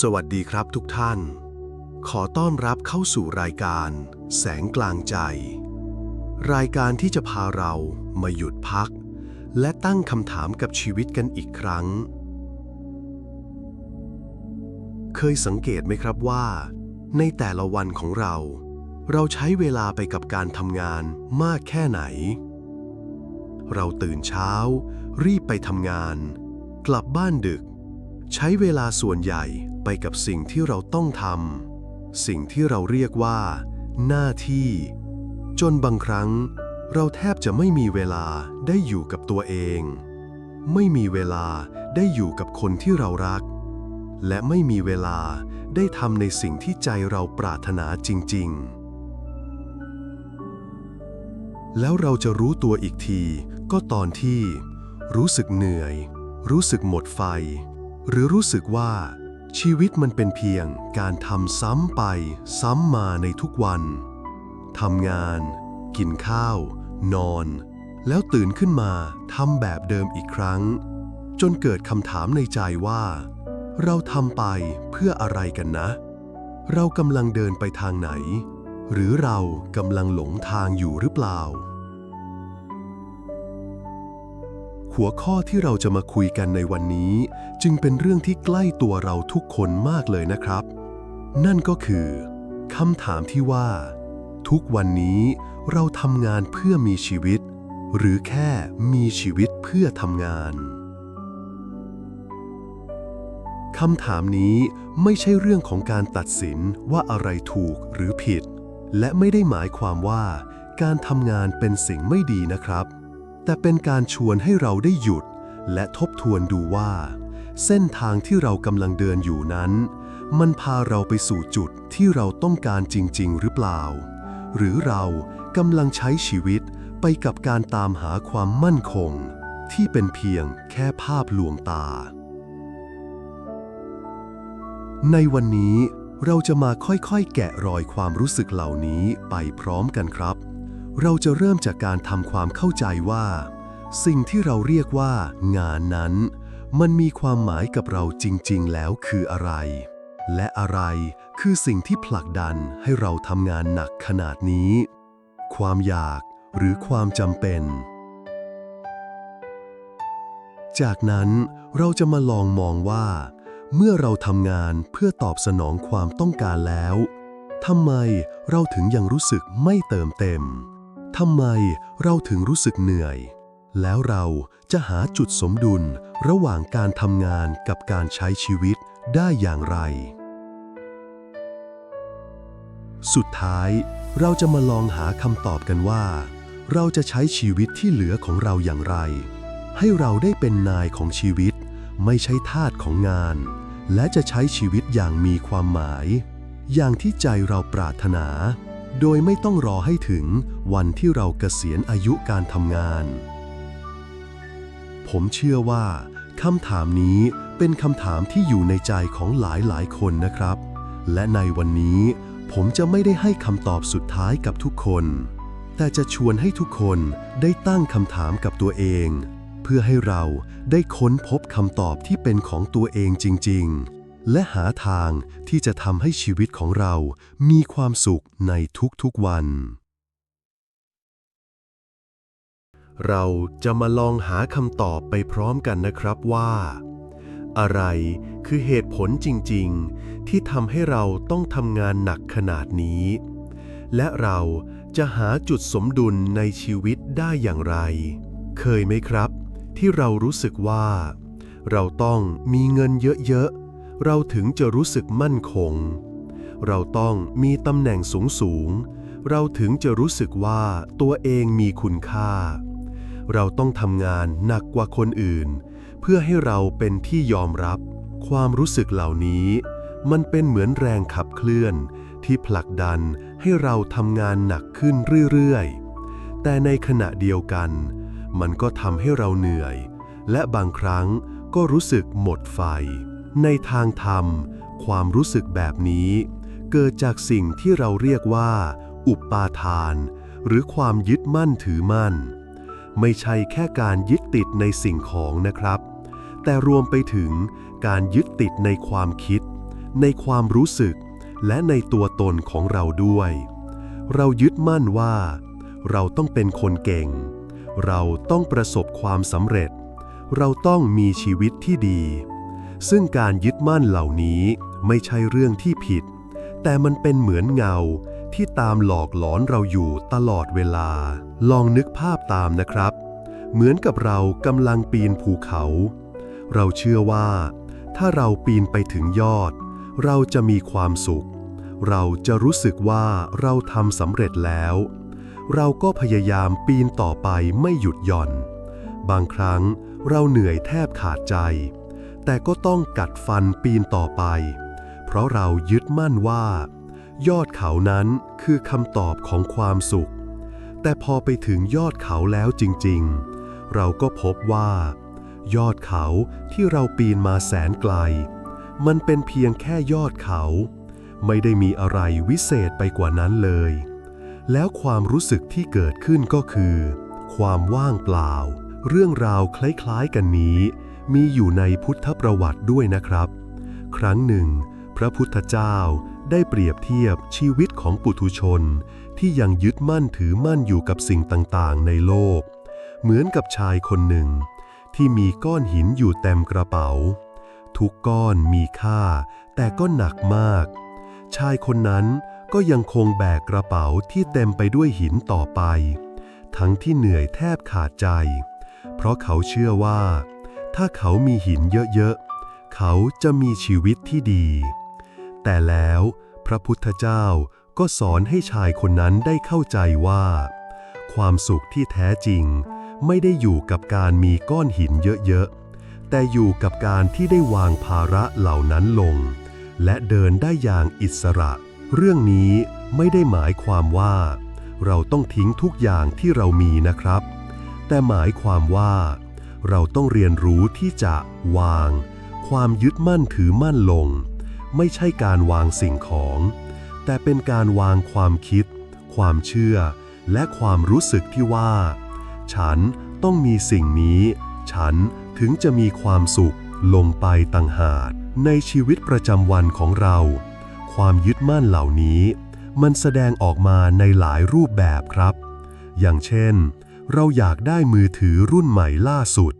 สวัสดีครับทุกท่าน ขอต้อนรับเข้าสู่รายการ แสงกลางใจ รายการที่จะพาเรามาหยุดพัก และตั้งคำถามกับชีวิตกันอีกครั้ง เคยสังเกตไหมครับว่า ในแต่ละวันของเรา เราใช้เวลาไปกับการทำงานมากแค่ไหน เราตื่นเช้า รีบไปทำงาน กลับบ้านดึกใช้เวลาส่วนใหญ่ ไปกับสิ่งที่เราต้องทำ สิ่งที่เราเรียกว่า หน้าที่ จนบางครั้ง เราแทบจะไม่มีเวลาได้อยู่กับตัวเอง ไม่มีเวลาได้อยู่กับคนที่เรารัก และไม่มีเวลาได้ทำในสิ่งที่ใจเราปรารถนาจริง ๆแล้วเราจะรู้ตัวอีกทีก็ตอนที่ รู้สึกเหนื่อย รู้สึกหมดไฟ หรือรู้สึกว่า ชีวิตมันเป็นเพียงการทำซ้ำไปซ้ำมาในทุกวันทำงาน กินข้าว นอน แล้วตื่นขึ้นมาทำแบบเดิมอีกครั้ง จนเกิดคำถามในใจว่า เราทำไปเพื่ออะไรกันนะ เรากำลังเดินไปทางไหน หรือเรากำลังหลงทางอยู่หรือเปล่า หัวข้อที่เราจะมาคุยกันในวันนี้ จึงเป็นเรื่องที่ใกล้ตัวเราทุกคนมากเลยนะครับ นั่นก็คือคำถามที่ว่า ทุกวันนี้เราทำงานเพื่อมีชีวิต หรือแค่มีชีวิตเพื่อทำงานคำถามนี้ไม่ใช่เรื่องของการตัดสินว่าอะไรถูกหรือผิด และไม่ได้หมายความว่าการทำงานเป็นสิ่งไม่ดีนะครับ แต่เป็นการชวนให้เราได้หยุด และทบทวนดูว่า เส้นทางที่เรากำลังเดินอยู่นั้น มันพาเราไปสู่จุดที่เราต้องการจริง ๆ หรือเปล่า หรือเรากำลังใช้ชีวิตไปกับการตามหาความมั่นคง ที่เป็นเพียงแค่ภาพลวงตา ในวันนี้เราจะมาค่อยๆ แกะรอยความรู้สึกเหล่านี้ไปพร้อมกันครับ เราจะเริ่มจากการทำความเข้าใจว่า สิ่งที่เราเรียกว่า งานนั้น มันมีความหมายกับเราจริง ๆ แล้วคืออะไร และอะไรคือสิ่งที่ผลักดันให้เราทำงานหนักขนาดนี้ ความอยากหรือความจำเป็น จากนั้นเราจะมาลองมองว่า เมื่อเราทำงานเพื่อตอบสนองความต้องการแล้วทำไมเราถึงยังรู้สึกไม่เติมเต็ม ทำไมเราถึงรู้สึกเหนื่อย แล้วเราจะหาจุดสมดุลระหว่างการทำงานกับการใช้ชีวิตได้อย่างไร สุดท้าย เราจะมาลองหาคำตอบกันว่า เราจะใช้ชีวิตที่เหลือของเราอย่างไร ให้เราได้เป็นนายของชีวิต ไม่ใช่ทาสของงาน และจะใช้ชีวิตอย่างมีความหมาย อย่างที่ใจเราปรารถนา โดยไม่ต้องรอให้ถึงวันที่เราเกษียณอายุการทำงาน ผมเชื่อว่าคำถามนี้เป็นคำถามที่อยู่ในใจของหลายๆคนนะครับ และในวันนี้ผมจะไม่ได้ให้คำตอบสุดท้ายกับทุกคน แต่จะชวนให้ทุกคนได้ตั้งคำถามกับตัวเอง เพื่อให้เราได้ค้นพบคำตอบที่เป็นของตัวเองจริง ๆ และหาทางที่จะทำให้ชีวิตของเรามีความสุขในทุกๆวัน เราจะมาลองหาคำตอบไปพร้อมกันนะครับว่า อะไรคือเหตุผลจริงๆ ที่ทำให้เราต้องทำงานหนักขนาดนี้ และเราจะหาจุดสมดุลในชีวิตได้อย่างไร เคยไหมครับ ที่เรารู้สึกว่า เราต้องมีเงินเยอะๆ เราถึงจะรู้สึกมั่นคง เราต้องมีตำแหน่งสูงๆเราถึงจะรู้สึกว่าตัวเองมีคุณค่า เราต้องทำงานหนักกว่าคนอื่น เพื่อให้เราเป็นที่ยอมรับ ความรู้สึกเหล่านี้ มันเป็นเหมือนแรงขับเคลื่อน ที่ผลักดันให้เราทำงานหนักขึ้นเรื่อยๆ แต่ในขณะเดียวกัน มันก็ทำให้เราเหนื่อย และบางครั้งก็รู้สึกหมดไฟ ในทางธรรม ความรู้สึกแบบนี้ เกิดจากสิ่งที่เราเรียกว่า อุปาทาน หรือความยึดมั่นถือมั่น ไม่ใช่แค่การยึดติดในสิ่งของนะครับ แต่รวมไปถึงการยึดติดในความคิด ในความรู้สึก และในตัวตนของเราด้วย เรายึดมั่นว่า เราต้องเป็นคนเก่ง เราต้องประสบความสำเร็จ เราต้องมีชีวิตที่ดี ซึ่งการยึดมั่นเหล่านี้ไม่ใช่เรื่องที่ผิด แต่มันเป็นเหมือนเงาที่ตามหลอกหลอนเราอยู่ตลอดเวลา ลองนึกภาพตามนะครับ เหมือนกับเรากำลังปีนภูเขา เราเชื่อว่า ถ้าเราปีนไปถึงยอด เราจะมีความสุข เราจะรู้สึกว่าเราทำสำเร็จแล้ว เราก็พยายามปีนต่อไปไม่หยุดหย่อน บางครั้งเราเหนื่อยแทบขาดใจ แต่ก็ต้องกัดฟันปีนต่อไป เพราะเรายึดมั่นว่า ยอดเขานั้นคือคำตอบของความสุข แต่พอไปถึงยอดเขาแล้วจริงๆ เราก็พบว่า ยอดเขาที่เราปีนมาแสนไกล มันเป็นเพียงแค่ยอดเขา ไม่ได้มีอะไรวิเศษไปกว่านั้นเลย แล้วความรู้สึกที่เกิดขึ้นก็คือ ความว่างเปล่า เรื่องราวคล้ายๆกันนี้ มีอยู่ในพุทธประวัติด้วยนะครับ ครั้งหนึ่ง พระพุทธเจ้าได้เปรียบเทียบชีวิตของปุถุชน ที่ยังยึดมั่นถือมั่นอยู่กับสิ่งต่างๆ ในโลก เหมือนกับชายคนหนึ่ง ที่มีก้อนหินอยู่เต็มกระเป๋า ทุกก้อนมีค่า แต่ก็หนักมาก ชายคนนั้นก็ยังคงแบกกระเป๋าที่เต็มไปด้วยหินต่อไป ทั้งที่เหนื่อยแทบขาดใจ เพราะเขาเชื่อว่า ถ้าเขามีหินเยอะๆ เขาจะมีชีวิตที่ดี แต่แล้วพระพุทธเจ้าก็สอนให้ชายคนนั้นได้เข้าใจว่า ความสุขที่แท้จริง ไม่ได้อยู่กับการมีก้อนหินเยอะๆ แต่อยู่กับการที่ได้วางภาระเหล่านั้นลง และเดินได้อย่างอิสระ เรื่องนี้ไม่ได้หมายความว่า เราต้องทิ้งทุกอย่างที่เรามีนะครับ แต่หมายความว่า เราต้องเรียนรู้ที่จะวาง ความยึดมั่นถือมั่นลง ไม่ใช่การวางสิ่งของ แต่เป็นการวางความคิด ความเชื่อ และความรู้สึกที่ว่า ฉันต้องมีสิ่งนี้ ฉันถึงจะมีความสุขลงไปต่างหากในชีวิตประจำวันของเรา ความยึดมั่นเหล่านี้ มันแสดงออกมาในหลายรูปแบบครับ อย่างเช่น เราอยากได้มือถือรุ่นใหม่ล่าสุด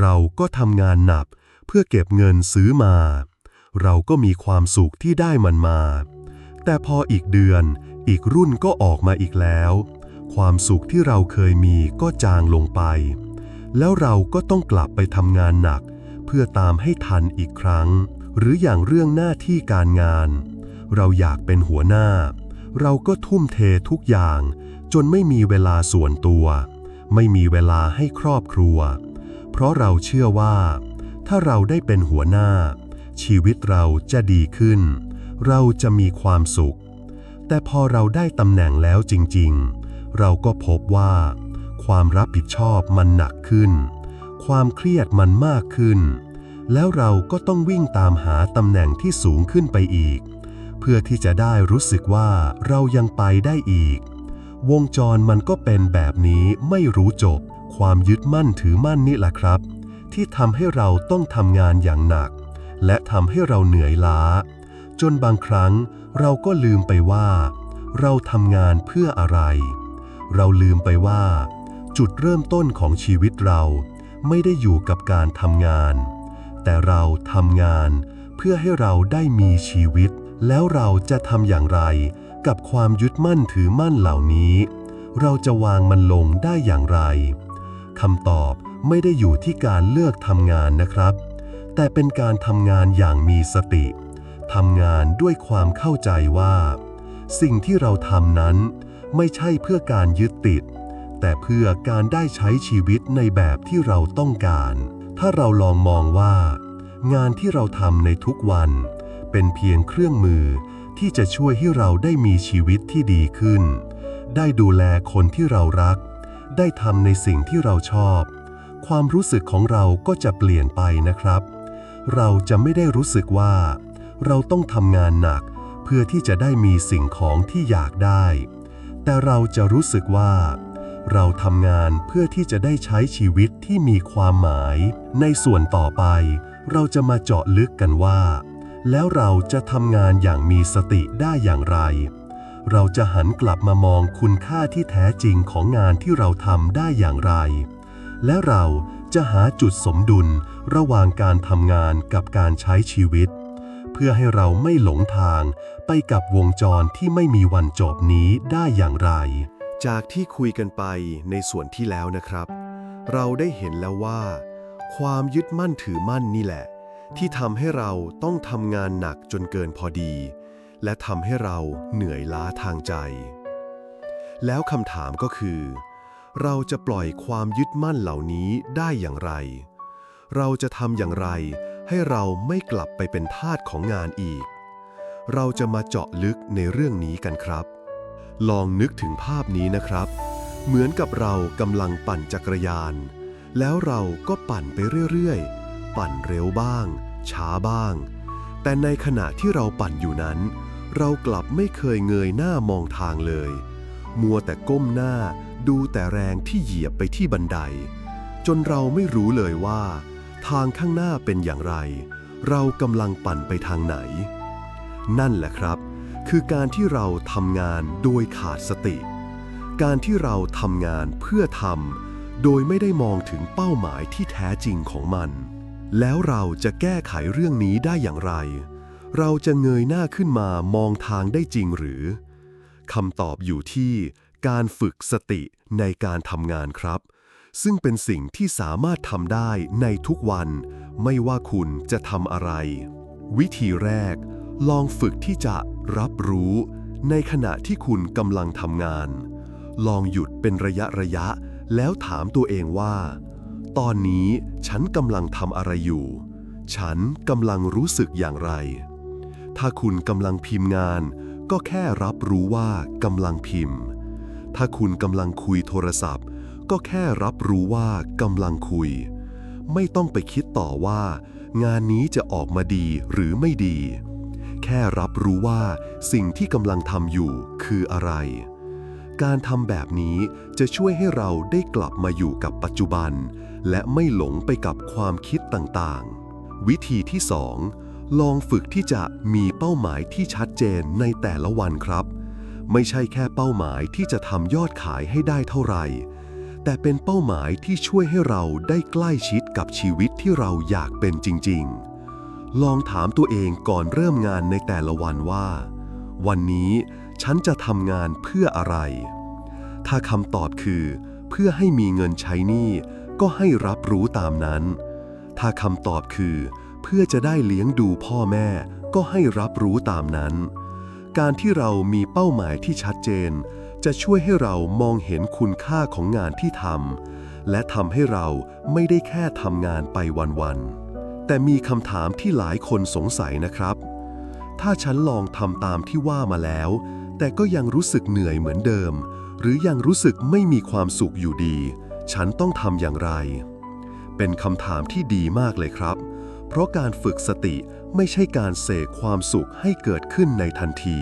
เราก็ทำงานหนักเพื่อเก็บเงินซื้อมา เราก็มีความสุขที่ได้มันมา แต่พออีกเดือน อีกรุ่นก็ออกมาอีกแล้ว ความสุขที่เราเคยมีก็จางลงไป แล้วเราก็ต้องกลับไปทำงานหนัก เพื่อตามให้ทันอีกครั้ง หรืออย่างเรื่องหน้าที่การงาน เราอยากเป็นหัวหน้า เราก็ทุ่มเททุกอย่างจนไม่มีเวลาส่วนตัว ไม่มีเวลาให้ครอบครัว เพราะเราเชื่อว่า ถ้าเราได้เป็นหัวหน้า ชีวิตเราจะดีขึ้น เราจะมีความสุข แต่พอเราได้ตำแหน่งแล้วจริง ๆ เราก็พบว่า ความรับผิดชอบมันหนักขึ้น ความเครียดมันมากขึ้น แล้วเราก็ต้องวิ่งตามหาตำแหน่งที่สูงขึ้นไปอีก เพื่อที่จะได้รู้สึกว่าเรายังไปได้อีก วงจรมันก็เป็นแบบนี้ไม่รู้จบ ความยึดมั่นถือมั่นนี่แหละครับ ที่ทำให้เราต้องทำงานอย่างหนัก และทำให้เราเหนื่อยล้า จนบางครั้งเราก็ลืมไปว่า เราทำงานเพื่ออะไร เราลืมไปว่า จุดเริ่มต้นของชีวิตเราไม่ได้อยู่กับการทำงาน แต่เราทำงานเพื่อให้เราได้มีชีวิต แล้วเราจะทำอย่างไร กับความยึดมั่นถือมั่นเหล่านี้ เราจะวางมันลงได้อย่างไรคำตอบไม่ได้อยู่ที่การเลือกทำงานนะครับ แต่เป็นการทำงานอย่างมีสติทำงานด้วยความเข้าใจว่า สิ่งที่เราทำนั้น ไม่ใช่เพื่อการยึดติด แต่เพื่อการได้ใช้ชีวิตในแบบที่เราต้องการ ถ้าเราลองมองว่า งานที่เราทำในทุกวัน เป็นเพียงเครื่องมือ ที่จะช่วยให้เราได้มีชีวิตที่ดีขึ้น ได้ดูแลคนที่เรารัก ได้ทำในสิ่งที่เราชอบ ความรู้สึกของเราก็จะเปลี่ยนไปนะครับ เราจะไม่ได้รู้สึกว่า เราต้องทำงานหนัก เพื่อที่จะได้มีสิ่งของที่อยากได้ แต่เราจะรู้สึกว่า เราทำงานเพื่อที่จะได้ใช้ชีวิตที่มีความหมาย ในส่วนต่อไป เราจะมาเจาะลึกกันว่า แล้วเราจะทำงานอย่างมีสติได้อย่างไร เราจะหันกลับมามองคุณค่าที่แท้จริงของงานที่เราทำได้อย่างไร และเราจะหาจุดสมดุลระหว่างการทำงานกับการใช้ชีวิต เพื่อให้เราไม่หลงทางไปกับวงจรที่ไม่มีวันจบนี้ได้อย่างไร จากที่คุยกันไปในส่วนที่แล้วนะครับ เราได้เห็นแล้วว่า ความยึดมั่นถือมั่นนี่แหละ ที่ทำให้เราต้องทำงานหนักจนเกินพอดี และทำให้เราเหนื่อยล้าทางใจ แล้วคำถามก็คือ เราจะปล่อยความยึดมั่นเหล่านี้ได้อย่างไร เราจะทำอย่างไรให้เราไม่กลับไปเป็นทาสของงานอีก เราจะมาเจาะลึกในเรื่องนี้กันครับ ลองนึกถึงภาพนี้นะครับ เหมือนกับเรากำลังปั่นจักรยาน แล้วเราก็ปั่นไปเรื่อยๆ ปั่นเร็วบ้าง ช้าบ้าง แต่ในขณะที่เราปั่นอยู่นั้น เรากลับไม่เคยเงยหน้ามองทางเลย มัวแต่ก้มหน้าดูแต่แรงที่เหยียบไปที่บันได จนเราไม่รู้เลยว่า ทางข้างหน้าเป็นอย่างไร เรากำลังปั่นไปทางไหน นั่นแหละครับ คือการที่เราทำงานโดยขาดสติ การที่เราทำงานเพื่อทำโดยไม่ได้มองถึงเป้าหมายที่แท้จริงของมัน แล้วเราจะแก้ไขเรื่องนี้ได้อย่างไร เราจะเงยหน้าขึ้นมามองทางได้จริงหรือคำตอบอยู่ที่การฝึกสติในการทำงานครับ ซึ่งเป็นสิ่งที่สามารถทำได้ในทุกวัน ไม่ว่าคุณจะทำอะไร วิธีแรก ลองฝึกที่จะรับรู้ ในขณะที่คุณกำลังทำงาน ลองหยุดเป็นระยะระยะ แล้วถามตัวเองว่า ตอนนี้ฉันกำลังทำอะไรอยู่ ฉันกำลังรู้สึกอย่างไร ถ้าคุณกำลังพิมพ์งาน ก็แค่รับรู้ว่ากำลังพิมพ์ ถ้าคุณกำลังคุยโทรศัพท์ ก็แค่รับรู้ว่ากำลังคุย ไม่ต้องไปคิดต่อว่า งานนี้จะออกมาดีหรือไม่ดี แค่รับรู้ว่าสิ่งที่กำลังทำอยู่คืออะไร การทำแบบนี้จะช่วยให้เราได้กลับมาอยู่กับปัจจุบัน และไม่หลงไปกับความคิดต่างๆ วิธีที่ 2 ลองฝึกที่จะมีเป้าหมายที่ชัดเจนในแต่ละวันครับ ไม่ใช่แค่เป้าหมายที่จะทำยอดขายให้ได้เท่าไหร่ แต่เป็นเป้าหมายที่ช่วยให้เราได้ใกล้ชิดกับชีวิตที่เราอยากเป็นจริง ๆ ลองถามตัวเองก่อนเริ่มงานในแต่ละวันว่า วันนี้ ฉันจะทำงานเพื่ออะไร ถ้าคำตอบคือ เพื่อให้มีเงินใช้หนี้ก็ให้รับรู้ตามนั้น ถ้าคำตอบคือ เพื่อจะได้เลี้ยงดูพ่อแม่ก็ให้รับรู้ตามนั้น การที่เรามีเป้าหมายที่ชัดเจน จะช่วยให้เรามองเห็นคุณค่าของงานที่ทำและทำให้เราไม่ได้แค่ทำงานไปวันๆ แต่มีคำถามที่หลายคนสงสัยนะครับ ถ้าฉันลองทำตามที่ว่ามาแล้ว แต่ก็ยังรู้สึกเหนื่อยเหมือนเดิม หรือยังรู้สึกไม่มีความสุขอยู่ดี ฉันต้องทำอย่างไร เป็นคำถามที่ดีมากเลยครับ เพราะการฝึกสติไม่ใช่การเสกความสุขให้เกิดขึ้นในทันที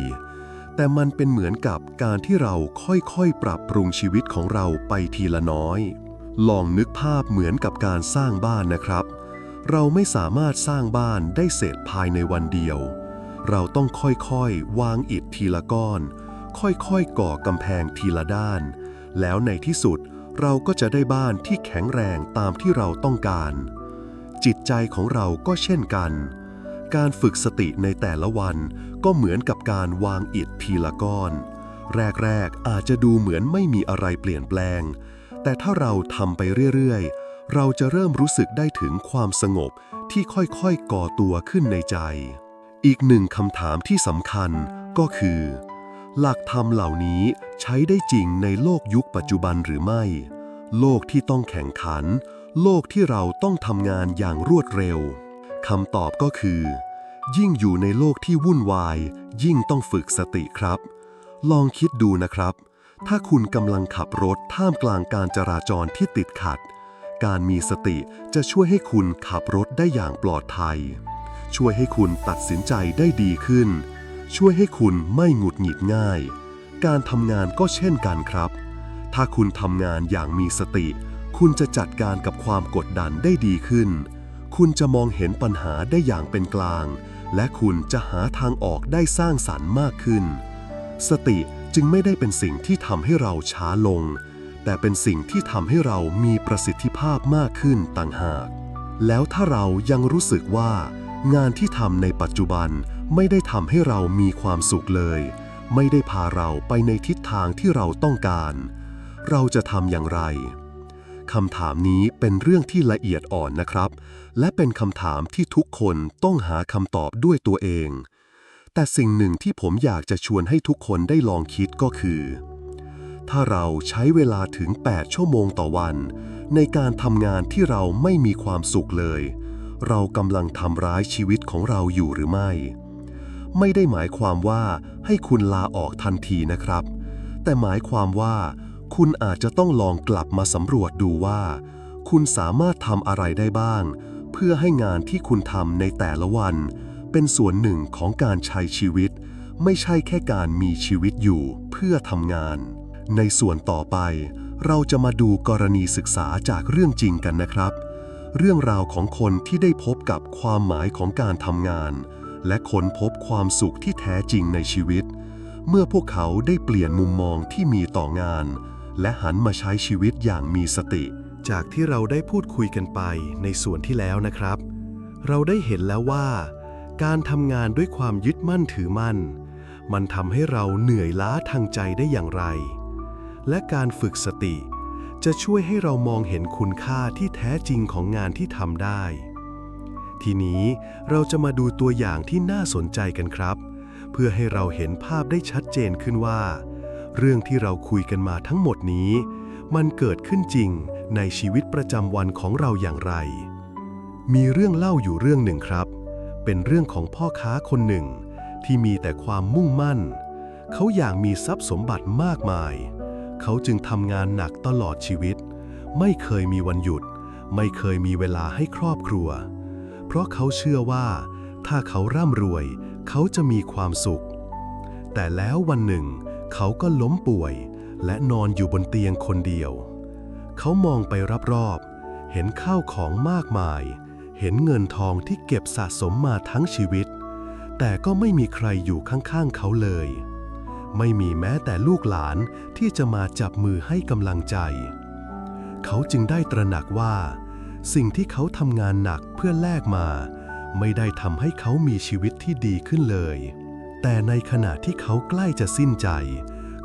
แต่มันเป็นเหมือนกับการที่เราค่อยๆ ปรับปรุงชีวิตของเราไปทีละน้อย ลองนึกภาพเหมือนกับการสร้างบ้านนะครับ เราไม่สามารถสร้างบ้านได้เสร็จภายในวันเดียว เราต้องค่อยๆ วางอิฐทีละก้อน ค่อยๆ ก่อกำแพงทีละด้าน แล้วในที่สุดเราก็จะได้บ้านที่แข็งแรงตามที่เราต้องการ จิตใจของเราก็เช่นกัน การฝึกสติในแต่ละวันก็เหมือนกับการวางอิฐทีละก้อน แรกๆ อาจจะดูเหมือนไม่มีอะไรเปลี่ยนแปลง แต่ถ้าเราทำไปเรื่อยๆ เราจะเริ่มรู้สึกได้ถึงความสงบที่ค่อยๆ ก่อตัวขึ้นในใจ อีกหนึ่งคำถามที่สำคัญก็คือ หลักธรรมเหล่านี้ใช้ได้จริงในโลกยุคปัจจุบันหรือไม่ โลกที่ต้องแข่งขัน โลกที่เราต้องทำงานอย่างรวดเร็วคำตอบก็คือ ยิ่งอยู่ในโลกที่วุ่นวาย ยิ่งต้องฝึกสติครับ ลองคิดดูนะครับ ถ้าคุณกำลังขับรถท่ามกลางการจราจรที่ติดขัด การมีสติจะช่วยให้คุณขับรถได้อย่างปลอดภัย ช่วยให้คุณตัดสินใจได้ดีขึ้น ช่วยให้คุณไม่หงุดหงิดง่าย การทำงานก็เช่นกันครับ ถ้าคุณทำงานอย่างมีสติ คุณจะจัดการกับความกดดันได้ดีขึ้น คุณจะมองเห็นปัญหาได้อย่างเป็นกลาง และคุณจะหาทางออกได้สร้างสรรค์มากขึ้น สติจึงไม่ได้เป็นสิ่งที่ทำให้เราช้าลง แต่เป็นสิ่งที่ทำให้เรามีประสิทธิภาพมากขึ้นต่างหาก แล้วถ้าเรายังรู้สึกว่า งานที่ทำในปัจจุบันไม่ได้ทำให้เรามีความสุขเลย ไม่ได้พาเราไปในทิศทางที่เราต้องการ เราจะทำอย่างไรคำถามนี้เป็นเรื่องที่ละเอียดอ่อนนะครับ และเป็นคำถามที่ทุกคนต้องหาคำตอบด้วยตัวเอง แต่สิ่งหนึ่งที่ผมอยากจะชวนให้ทุกคนได้ลองคิดก็คือ ถ้าเราใช้เวลาถึง 8 ชั่วโมงต่อวัน ในการทำงานที่เราไม่มีความสุขเลย เรากำลังทำร้ายชีวิตของเราอยู่หรือไม่ ไม่ได้หมายความว่าให้คุณลาออกทันทีนะครับ แต่หมายความว่า คุณอาจจะต้องลองกลับมาสำรวจดูว่า คุณสามารถทำอะไรได้บ้าง เพื่อให้งานที่คุณทำในแต่ละวัน เป็นส่วนหนึ่งของการใช้ชีวิต ไม่ใช่แค่การมีชีวิตอยู่เพื่อทำงาน ในส่วนต่อไป เราจะมาดูกรณีศึกษาจากเรื่องจริงกันนะครับ เรื่องราวของคนที่ได้พบกับความหมายของการทำงาน และค้นพบความสุขที่แท้จริงในชีวิต เมื่อพวกเขาได้เปลี่ยนมุมมองที่มีต่องาน และหันมาใช้ชีวิตอย่างมีสติ จากที่เราได้พูดคุยกันไปในส่วนที่แล้วนะครับ เราได้เห็นแล้วว่า การทำงานด้วยความยึดมั่นถือมั่น มันทำให้เราเหนื่อยล้าทางใจได้อย่างไร และการฝึกสติ จะช่วยให้เรามองเห็นคุณค่าที่แท้จริงของงานที่ทำได้ ทีนี้เราจะมาดูตัวอย่างที่น่าสนใจกันครับ เพื่อให้เราเห็นภาพได้ชัดเจนขึ้นว่า เรื่องที่เราคุยกันมาทั้งหมดนี้ มันเกิดขึ้นจริงในชีวิตประจำวันของเราอย่างไร มีเรื่องเล่าอยู่เรื่องหนึ่งครับ เป็นเรื่องของพ่อค้าคนหนึ่ง ที่มีแต่ความมุ่งมั่น เขาอยากมีทรัพย์สมบัติมากมายเเขาจึงทำงานหนักตลอดชีวิต ไม่เคยมีวันหยุด ไม่เคยมีเวลาให้ครอบครัว เพราะเขาเชื่อว่า ถ้าเขาร่ำรวย เขาจะมีความสุข แต่แล้ววันหนึ่ง เขาก็ล้มป่วย และนอนอยู่บนเตียงคนเดียว เขามองไปรอบๆ เห็นข้าวของมากมาย เห็นเงินทองที่เก็บสะสมมาทั้งชีวิต แต่ก็ไม่มีใครอยู่ข้างๆเขาเลย ไม่มีแม้แต่ลูกหลานที่จะมาจับมือให้กำลังใจ เขาจึงได้ตระหนักว่า สิ่งที่เขาทำงานหนักเพื่อแลกมา ไม่ได้ทำให้เขามีชีวิตที่ดีขึ้นเลย แต่ในขณะที่เขาใกล้จะสิ้นใจ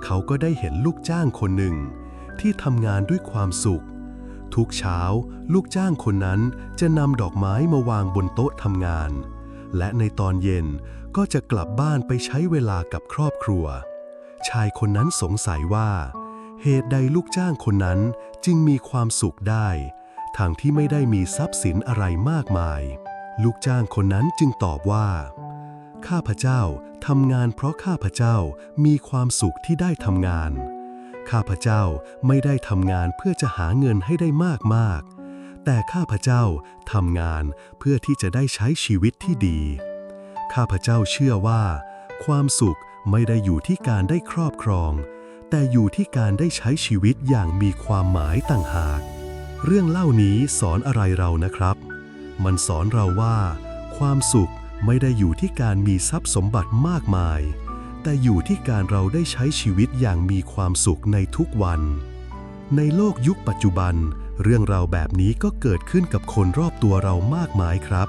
เขาก็ได้เห็นลูกจ้างคนหนึ่ง ที่ทำงานด้วยความสุข ทุกเช้า ลูกจ้างคนนั้นจะนำดอกไม้มาวางบนโต๊ะทำงาน และในตอนเย็นก็จะกลับบ้านไปใช้เวลากับครอบครัว ชายคนนั้นสงสัยว่า เหตุใดลูกจ้างคนนั้นจึงมีความสุขได้ทางที่ไม่ได้มีทรัพย์สินอะไรมากมาย ลูกจ้างคนนั้นจึงตอบว่า ข้าพเจ้าทำงานเพราะข้าพเจ้ามีความสุขที่ได้ทำงาน ข้าพเจ้าไม่ได้ทำงานเพื่อจะหาเงินให้ได้มากมากแต่ข้าพเจ้าทำงานเพื่อที่จะได้ใช้ชีวิตที่ดี ข้าพเจ้าเชื่อว่า ความสุข ไม่ได้อยู่ที่การได้ครอบครอง แต่อยู่ที่การได้ใช้ชีวิตอย่างมีความหมายต่างหาก เรื่องเล่านี้สอนอะไรเรานะครับ มันสอนเราว่า ความสุขไม่ได้อยู่ที่การมีทรัพย์สมบัติมากมาย แต่อยู่ที่การเราได้ใช้ชีวิตอย่างมีความสุขในทุกวัน ในโลกยุคปัจจุบัน เรื่องราวแบบนี้ก็เกิดขึ้นกับคนรอบตัวเรามากมายครับ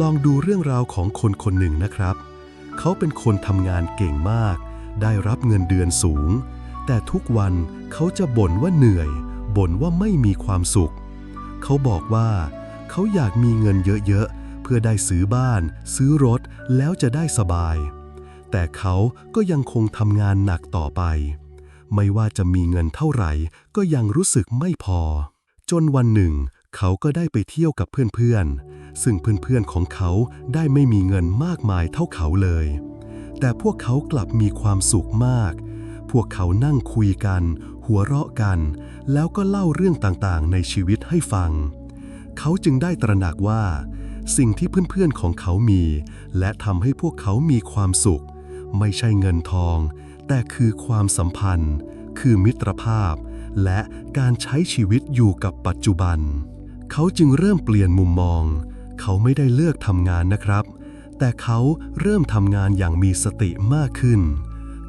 ลองดูเรื่องราวของคนคนหนึ่งนะครับ เขาเป็นคนทำงานเก่งมาก ได้รับเงินเดือนสูง แต่ทุกวันเขาจะบ่นว่าเหนื่อย บ่นว่าไม่มีความสุข เขาบอกว่า เขาอยากมีเงินเยอะๆ เพื่อได้ซื้อบ้าน ซื้อรถแล้วจะได้สบาย แต่เขาก็ยังคงทำงานหนักต่อไป ไม่ว่าจะมีเงินเท่าไหร่ ก็ยังรู้สึกไม่พอ จนวันหนึ่ง เขาก็ได้ไปเที่ยวกับเพื่อนๆ ซึ่งเพื่อนๆของเขาได้ไม่มีเงินมากมายเท่าเขาเลย แต่พวกเขากลับมีความสุขมาก พวกเขานั่งคุยกัน หัวเราะกัน แล้วก็เล่าเรื่องต่างๆ ในชีวิตให้ฟัง เขาจึงได้ตระหนักว่า สิ่งที่เพื่อนๆของเขามี และทำให้พวกเขามีความสุข ไม่ใช่เงินทอง แต่คือความสัมพันธ์ คือมิตรภาพ และการใช้ชีวิตอยู่กับปัจจุบัน เขาจึงเริ่มเปลี่ยนมุมมอง เขาไม่ได้เลือกทำงานนะครับ แต่เขาเริ่มทำงานอย่างมีสติมากขึ้น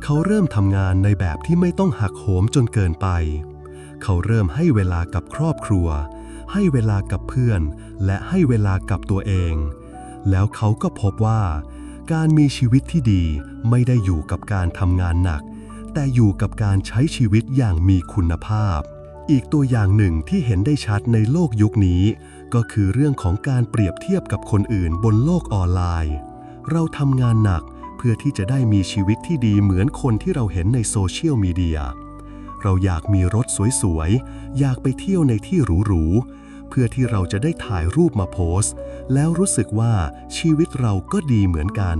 เขาเริ่มทำงานในแบบที่ไม่ต้องหักโหมจนเกินไป เขาเริ่มให้เวลากับครอบครัว ให้เวลากับเพื่อน และให้เวลากับตัวเอง แล้วเขาก็พบว่า การมีชีวิตที่ดีไม่ได้อยู่กับการทำงานหนัก แต่อยู่กับการใช้ชีวิตอย่างมีคุณภาพ อีกตัวอย่างหนึ่งที่เห็นได้ชัดในโลกยุคนี้ ก็คือเรื่องของการเปรียบเทียบกับคนอื่นบนโลกออนไลน์ เราทำงานหนักเพื่อที่จะได้มีชีวิตที่ดีเหมือนคนที่เราเห็นในโซเชียลมีเดีย เราอยากมีรถสวยๆ อยากไปเที่ยวในที่หรูๆ เพื่อที่เราจะได้ถ่ายรูปมาโพสต์ แล้วรู้สึกว่าชีวิตเราก็ดีเหมือนกัน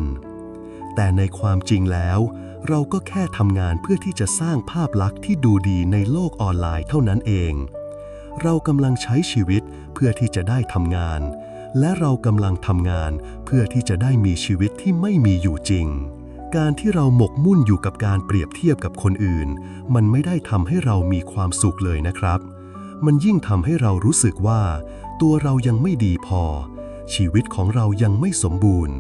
แต่ในความจริงแล้ว เราก็แค่ทำงานเพื่อที่จะสร้างภาพลักษณ์ที่ดูดีในโลกออนไลน์เท่านั้นเองเรากำลังใช้ชีวิต พื่อที่จะได้ทำงาน และเรากำลังทำงานเพื่อที่จะได้มีชีวิตที่ไม่มีอยู่จริง การที่เราหมกมุ่นอยู่กับการเปรียบเทียบกับคนอื่น มันไม่ได้ทำให้เรามีความสุขเลยนะครับ มันยิ่งทำให้เรารู้สึกว่า ตัวเรายังไม่ดีพอ ชีวิตของเรายังไม่สมบูรณ์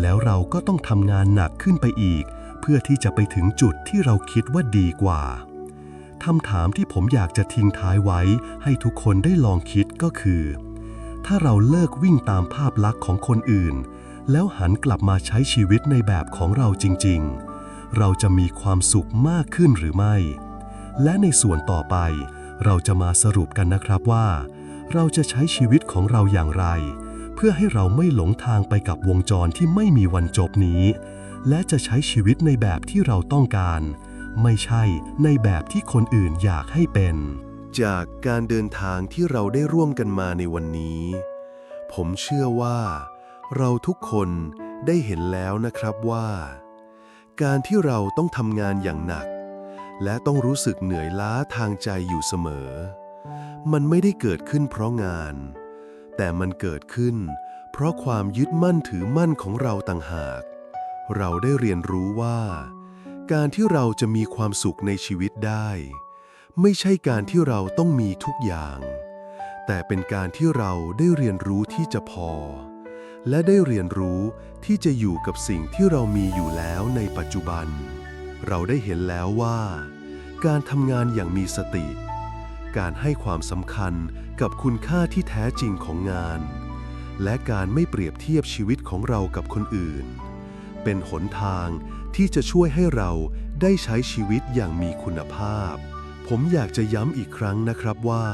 แล้วเราก็ต้องทำงานหนักขึ้นไปอีก เพื่อที่จะไปถึงจุดที่เราคิดว่าดีกว่า คำถามที่ผมอยากจะทิ้งท้ายไว้ ให้ทุกคนได้ลองคิดก็คือ ถ้าเราเลิกวิ่งตามภาพลักษณ์ของคนอื่น แล้วหันกลับมาใช้ชีวิตในแบบของเราจริง ๆ เราจะมีความสุขมากขึ้นหรือไม่ และในส่วนต่อไป เราจะมาสรุปกันนะครับว่า เราจะใช้ชีวิตของเราอย่างไร เพื่อให้เราไม่หลงทางไปกับวงจรที่ไม่มีวันจบนี้ และจะใช้ชีวิตในแบบที่เราต้องการ ไม่ใช่ในแบบที่คนอื่นอยากให้เป็น จากการเดินทางที่เราได้ร่วมกันมาในวันนี้ ผมเชื่อว่า เราทุกคนได้เห็นแล้วนะครับว่า การที่เราต้องทำงานอย่างหนัก และต้องรู้สึกเหนื่อยล้าทางใจอยู่เสมอ มันไม่ได้เกิดขึ้นเพราะงาน แต่มันเกิดขึ้น เพราะความยึดมั่นถือมั่นของเราต่างหาก เราได้เรียนรู้ว่า การที่เราจะมีความสุขในชีวิตได้ ไม่ใช่การที่เราต้องมีทุกอย่าง แต่เป็นการที่เราได้เรียนรู้ที่จะพอ และได้เรียนรู้ที่จะอยู่กับสิ่งที่เรามีอยู่แล้วในปัจจุบัน เราได้เห็นแล้วว่า การทำงานอย่างมีสติ การให้ความสำคัญกับคุณค่าที่แท้จริงของงาน และการไม่เปรียบเทียบชีวิตของเรากับคนอื่น เป็นหนทาง ที่จะช่วยให้เราได้ใช้ชีวิตอย่างมีคุณภาพ ผมอยากจะย้ำอีกครั้งนะครับว่า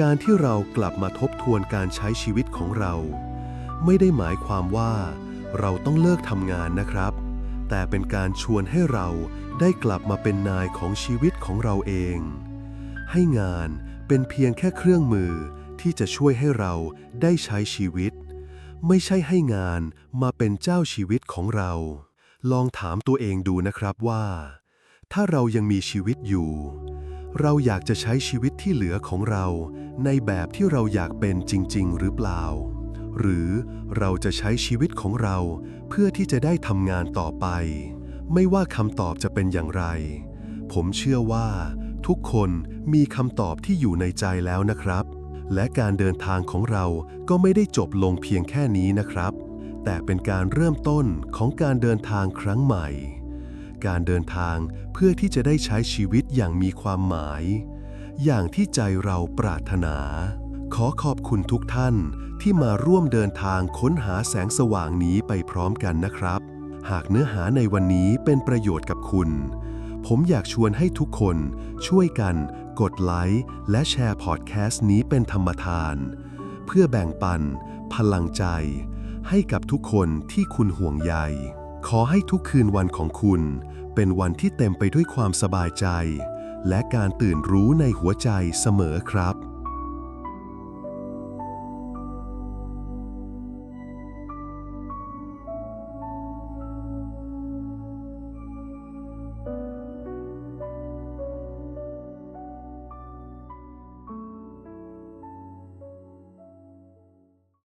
การที่เรากลับมาทบทวนการใช้ชีวิตของเรา ไม่ได้หมายความว่า เราต้องเลิกทำงานนะครับ แต่เป็นการชวนให้เราได้กลับมาเป็นนายของชีวิตของเราเอง ให้งานเป็นเพียงแค่เครื่องมือที่จะช่วยให้เราได้ใช้ชีวิต ไม่ใช่ให้งานมาเป็นเจ้าชีวิตของเรา ลองถามตัวเองดูนะครับว่า ถ้าเรายังมีชีวิตอยู่ เราอยากจะใช้ชีวิตที่เหลือของเรา ในแบบที่เราอยากเป็นจริง ๆ หรือเปล่า หรือเราจะใช้ชีวิตของเราเพื่อที่จะได้ทำงานต่อไป ไม่ว่าคำตอบจะเป็นอย่างไร ผมเชื่อว่า ทุกคนมีคำตอบที่อยู่ในใจแล้วนะครับ และการเดินทางของเราก็ไม่ได้จบลงเพียงแค่นี้นะครับ แต่เป็นการเริ่มต้นของการเดินทางครั้งใหม่ การเดินทางเพื่อที่จะได้ใช้ชีวิตอย่างมีความหมาย อย่างที่ใจเราปรารถนา ขอขอบคุณทุกท่านที่มาร่วมเดินทางค้นหาแสงสว่างนี้ไปพร้อมกันนะครับ หากเนื้อหาในวันนี้เป็นประโยชน์กับคุณ ผมอยากชวนให้ทุกคนช่วยกัน กดไลค์และแชร์พอดแคสต์นี้เป็นธรรมทาน เพื่อแบ่งปัน พลังใจ ให้กับทุกคนที่คุณห่วงใย ขอให้ทุกคืนวันของคุณ เป็นวันที่เต็มไปด้วยความสบายใจ และการตื่นรู้ในหัวใจเสมอครับ